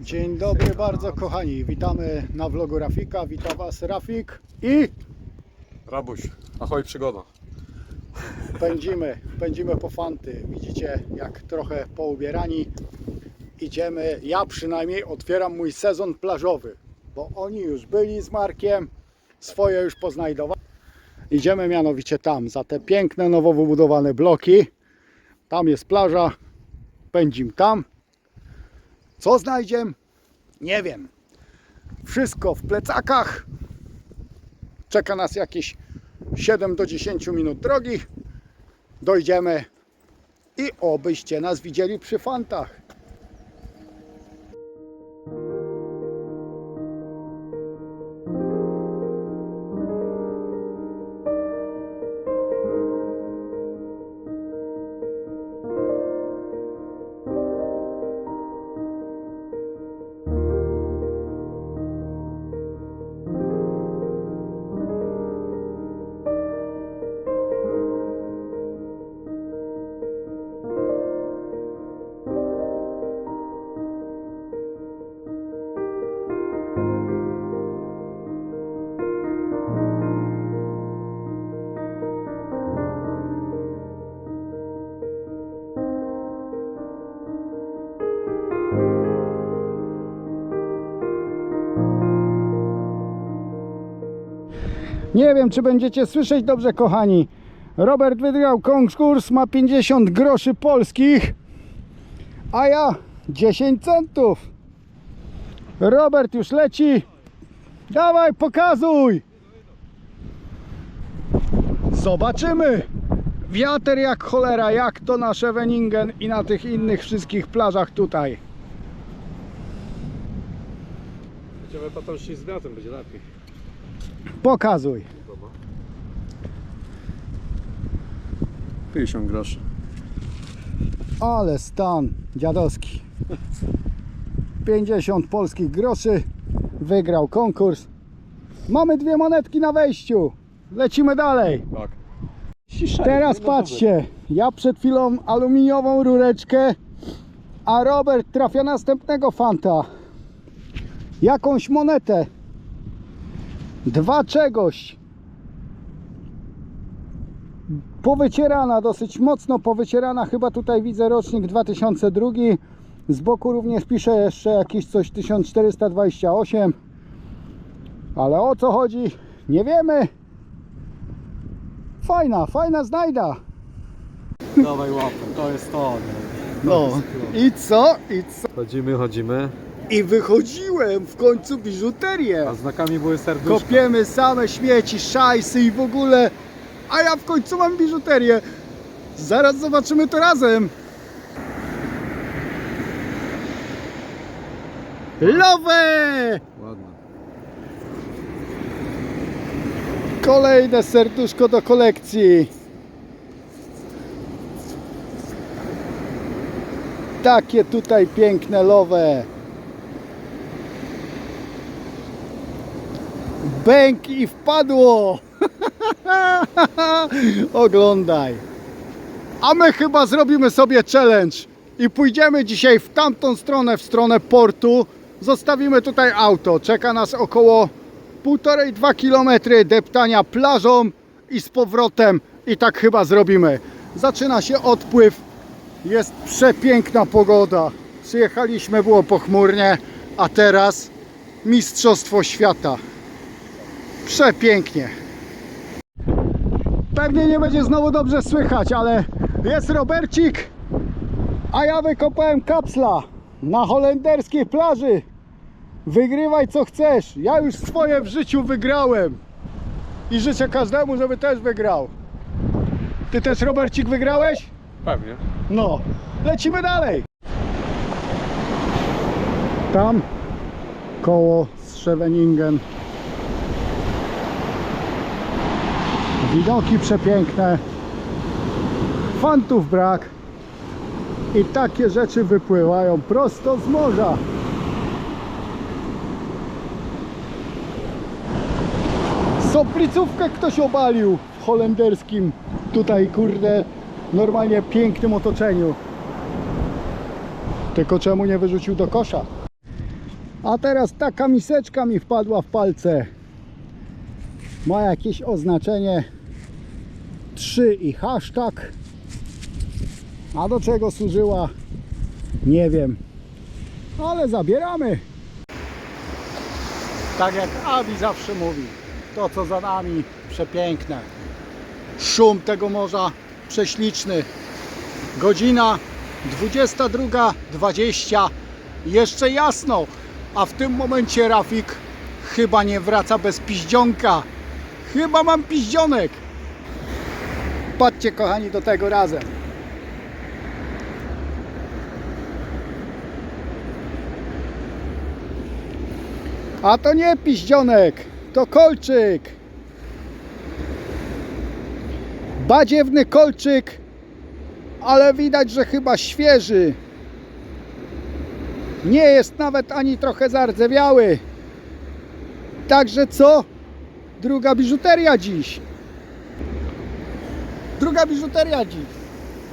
Dzień dobry bardzo kochani, witamy na vlogu Rafika, witam Was Rafik i Rabuś, ahoj przygoda. pędzimy, pędzimy po fanty. Widzicie jak trochę poubierani idziemy, ja przynajmniej otwieram mój sezon plażowy, bo oni już byli z Markiem, swoje już poznajdowali. Idziemy mianowicie tam, za te piękne nowo wybudowane bloki. Tam jest plaża, pędzim tam. Co znajdziemy? Nie wiem. Wszystko w plecakach. Czeka nas jakieś 7 do 10 minut drogi. Dojdziemy i obyście nas widzieli przy fantach. Nie wiem, czy będziecie słyszeć dobrze, kochani. Robert wygrał konkurs, ma 50 groszy polskich, a ja 10 centów. Robert już leci. Dawaj, pokazuj. Zobaczymy. Wiater jak cholera, jak to na Scheveningen i na tych innych wszystkich plażach tutaj. Będziemy patrzeć z wiatrem, będzie lepiej. Pokazuj. 50 groszy. Ale stan dziadowski. 50 polskich groszy. Wygrał konkurs. Mamy dwie monetki na wejściu. Lecimy dalej. Tak. Teraz patrzcie. Ja przed chwilą aluminiową rureczkę, a Robert trafia następnego fanta. Jakąś monetę. Dwa czegoś. Powycierana, dosyć mocno powycierana. Chyba tutaj widzę rocznik 2002. Z boku również pisze jeszcze jakieś coś 1428. Ale o co chodzi? Nie wiemy. Fajna, fajna znajda. Dawaj łapę, to jest to. No i co? I co? Chodzimy, chodzimy. I wychodziłem w końcu biżuterię. A znakami były serduszka. Kopiemy same śmieci, szajsy i w ogóle. A ja w końcu mam biżuterię. Zaraz zobaczymy to razem. Lowe! Ładne. Kolejne serduszko do kolekcji. Takie tutaj piękne lowe. Bęk i wpadło. Oglądaj. A my chyba zrobimy sobie challenge i pójdziemy dzisiaj w tamtą stronę, w stronę portu. Zostawimy tutaj auto. Czeka nas około 1,5-2 km deptania plażą i z powrotem i tak chyba zrobimy. Zaczyna się odpływ. Jest przepiękna pogoda. Przyjechaliśmy, było pochmurnie, a teraz Mistrzostwo Świata. Przepięknie. Pewnie nie będzie znowu dobrze słychać, ale jest Robercik, a ja wykopałem kapsla na holenderskiej plaży. Wygrywaj co chcesz. Ja już swoje w życiu wygrałem. I życzę każdemu, żeby też wygrał. Ty też Robercik wygrałeś? Pewnie. No, lecimy dalej. Tam koło Scheveningen. Widoki przepiękne. Fantów brak. I takie rzeczy wypływają prosto z morza. Soplicówkę ktoś obalił w holenderskim tutaj kurde normalnie pięknym otoczeniu. Tylko czemu nie wyrzucił do kosza? A teraz taka miseczka mi wpadła w palce. Ma jakieś oznaczenie 3 i hashtag. A do czego służyła? Nie wiem. Ale zabieramy. Tak jak Abi zawsze mówi, to co za nami przepiękne. Szum tego morza prześliczny. Godzina 22.20. Jeszcze jasno, a w tym momencie Rafik chyba nie wraca bez piździonka. Chyba mam piździonek. Patrzcie kochani do tego razem. A to nie piździonek, to kolczyk. Badziewny kolczyk, ale widać, że chyba świeży. Nie jest nawet ani trochę zardzewiały. Także co? Druga biżuteria dziś. Druga biżuteria dziś.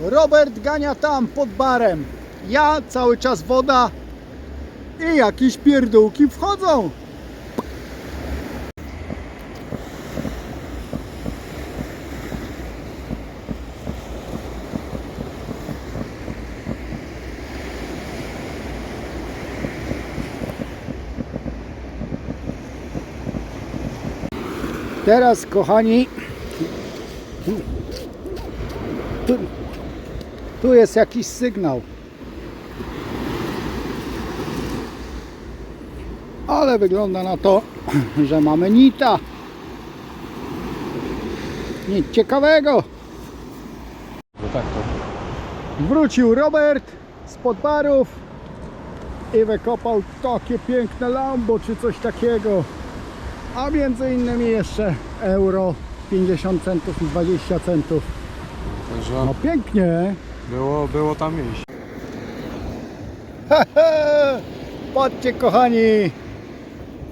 Robert gania tam pod barem. Ja cały czas woda i jakieś pierdółki wchodzą. Teraz, kochani, tu, tu jest jakiś sygnał. Ale wygląda na to, że mamy nita. Nic ciekawego. Tak. Wrócił Robert spod barów i wykopał takie piękne Lambo czy coś takiego. A między innymi jeszcze euro 50 centów i 20 centów. No pięknie. Było, było tam iść. Patrzcie kochani.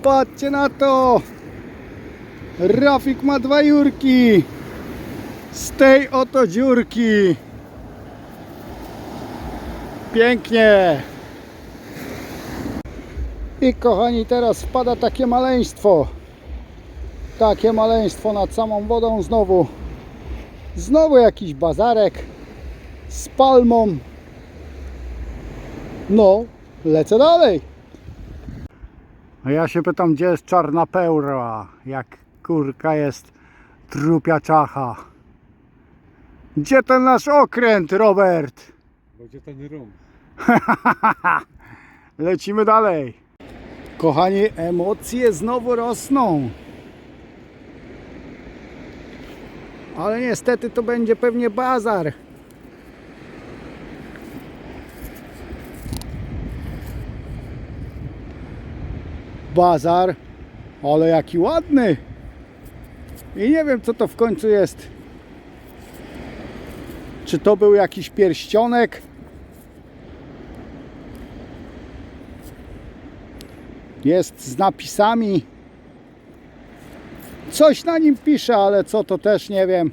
Patrzcie na to. Rafik ma dwa jurki. Z tej oto dziurki. Pięknie. I kochani, teraz wpada takie maleństwo. Takie maleństwo nad samą wodą znowu. Znowu jakiś bazarek z palmą. No, lecę dalej. A ja się pytam, gdzie jest czarna pełra, jak kurka jest trupia czacha. Gdzie ten nasz okręt, Robert? Będzie ten rum. Lecimy dalej. Kochani, emocje znowu rosną. Ale niestety to będzie pewnie bazar. Bazar, ale jaki ładny. I nie wiem co to w końcu jest. Czy to był jakiś pierścionek? jest z napisami. Coś na nim pisze, ale co to też nie wiem.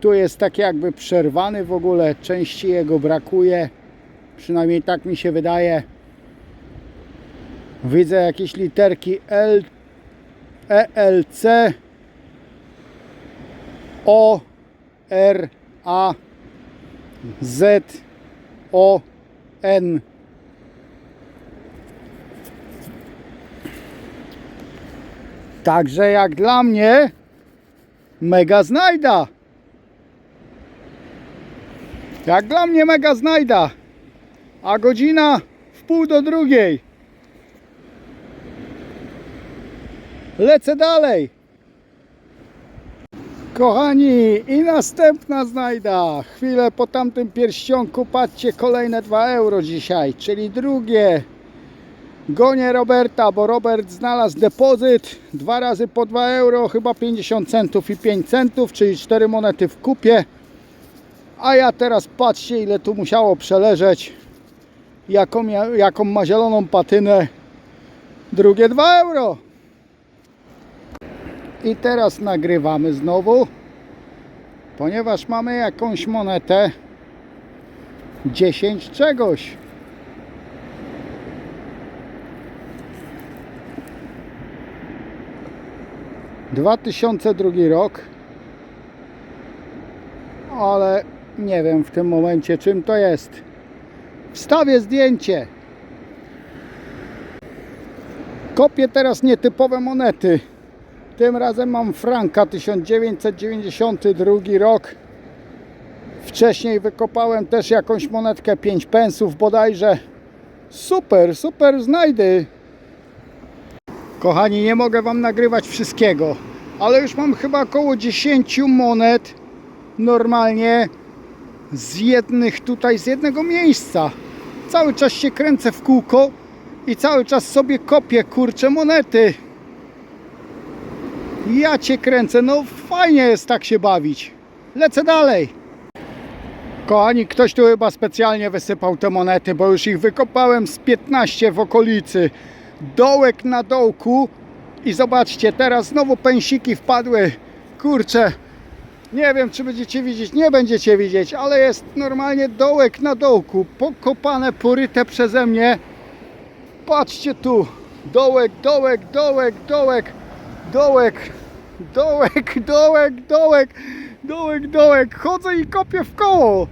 Tu jest tak jakby przerwany w ogóle, części jego brakuje. Przynajmniej tak mi się wydaje. Widzę jakieś literki L, ELC, O, R, A, Z, O, N. Także jak dla mnie mega znajda. Jak dla mnie mega znajda. A godzina w pół do drugiej. Lecę dalej. Kochani, i następna znajda. Chwilę po tamtym pierścionku, patrzcie, kolejne 2 euro dzisiaj, czyli drugie Gonię Roberta, bo Robert znalazł depozyt dwa razy po 2 euro, chyba 50 centów i 5 centów, czyli 4 monety w kupie. A ja teraz patrzcie ile tu musiało przeleżeć. Jaką, jaką ma zieloną patynę. Drugie 2 euro. I teraz nagrywamy znowu, ponieważ mamy jakąś monetę 10 czegoś. Dwa tysiące drugi rok, ale nie wiem w tym momencie czym to jest. Wstawię zdjęcie. Kopię teraz nietypowe monety. Tym razem mam franka 1992 rok. Wcześniej wykopałem też jakąś monetkę 5 pensów bodajże. Super, super znajdy. Kochani, nie mogę Wam nagrywać wszystkiego, ale już mam chyba około 10 monet normalnie z jednych tutaj, z jednego miejsca. Cały czas się kręcę w kółko i cały czas sobie kopię kurcze monety. Ja cię kręcę, no fajnie jest tak się bawić. Lecę dalej. Kochani, ktoś tu chyba specjalnie wysypał te monety, bo już ich wykopałem z 15 w okolicy. Dołek na dołku i zobaczcie, teraz znowu pęsiki wpadły. Kurczę, nie wiem czy będziecie widzieć, nie będziecie widzieć, ale jest normalnie dołek na dołku, pokopane, poryte przeze mnie. Patrzcie tu, dołek, dołek, dołek, dołek, dołek, dołek, dołek, dołek, dołek, dołek. Chodzę i kopię w koło.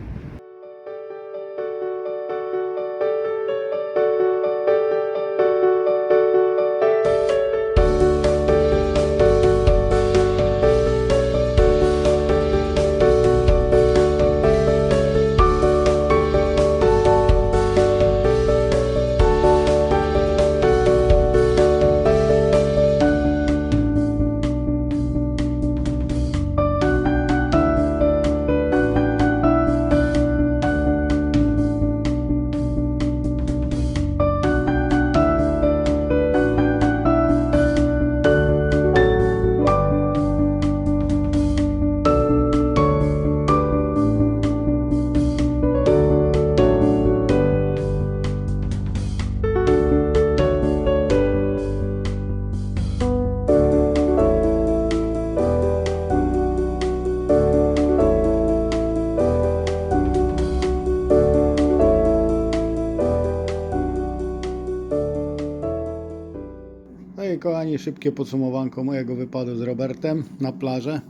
Kochani, szybkie podsumowanko mojego wypadu z Robertem na plażę.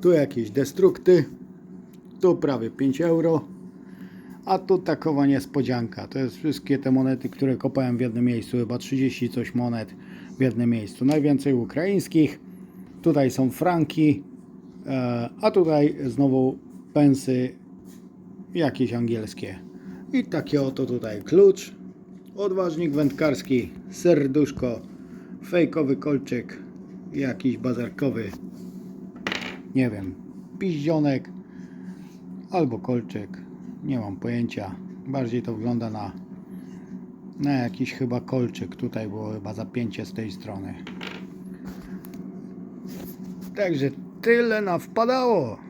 Tu jakieś destrukty, tu prawie 5 euro, a tu takowa niespodzianka. To jest wszystkie te monety, które kopałem w jednym miejscu, chyba 30 coś monet w jednym miejscu. Najwięcej ukraińskich, tutaj są franki, e, a tutaj znowu pensy jakieś angielskie. I takie oto tutaj klucz, odważnik wędkarski, serduszko, fejkowy kolczyk, jakiś bazarkowy, nie wiem, piździonek albo kolczyk, nie mam pojęcia. Bardziej to wygląda na, na jakiś chyba kolczyk. Tutaj było chyba zapięcie z tej strony. Także tyle na wpadało.